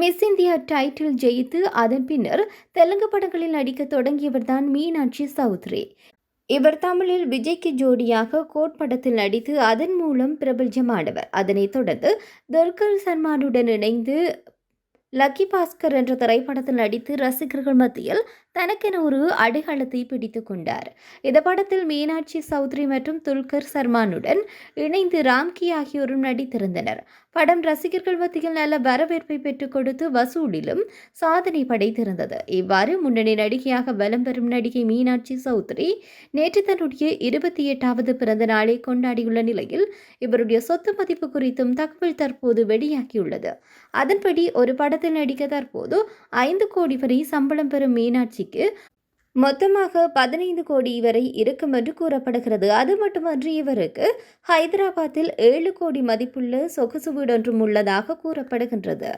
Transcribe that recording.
Miss India title ஜெயித்து அதன் பின்னர் தெலுங்கு படங்களில் நடிக்க தொடங்கியவர்தான் மீனாட்சி சௌத்ரி. இவர் தமிழில் விஜய்க்கு ஜோடியாக கோட் படத்தில் நடித்து அதன் மூலம் பிரபல்யமானவர். அதனைத் தொடர்ந்து துர்கர் சல்மானுடன் இணைந்து லக்கி பாஸ்கர் என்ற திரைப்படத்தில் நடித்து ரசிகர்கள் மத்தியில் தனக்கென ஒரு அடையாளத்தை பிடித்துக் கொண்டார். இந்த படத்தில் மீனாட்சி சௌத்ரி மற்றும் துல்கர் சர்மானுடன் இணைந்து ராம்கி ஆகியோரும் நடித்திருந்தனர். படம் ரசிகர்கள் மத்தியில் நல்ல வரவேற்பை பெற்றுக் கொடுத்து வசூலிலும் சாதனை படைத்திருந்தது. இவ்வாறு முன்னணி நடிகையாக வலம் பெறும் நடிகை மீனாட்சி சௌத்ரி நேற்று தன்னுடைய இருபத்தி எட்டாவது பிறந்த நாளை கொண்டாடியுள்ள நிலையில் இவருடைய சொத்து மதிப்பு குறித்தும் தகவல் தற்போது வெளியாகியுள்ளது. அதன்படி ஒரு படம் படத்தில் நடிக்க தற்போது ஐந்து கோடி வரை சம்பளம் பெறும் மீனாட்சிக்கு மொத்தமாக பதினைந்து கோடி வரை இருக்கும் என்று கூறப்படுகிறது. அது மட்டுமன்றி இவருக்கு ஹைதராபாத்தில் ஏழு கோடி மதிப்புள்ள சொகுசு வீடொன்றும் உள்ளதாக கூறப்படுகின்றது.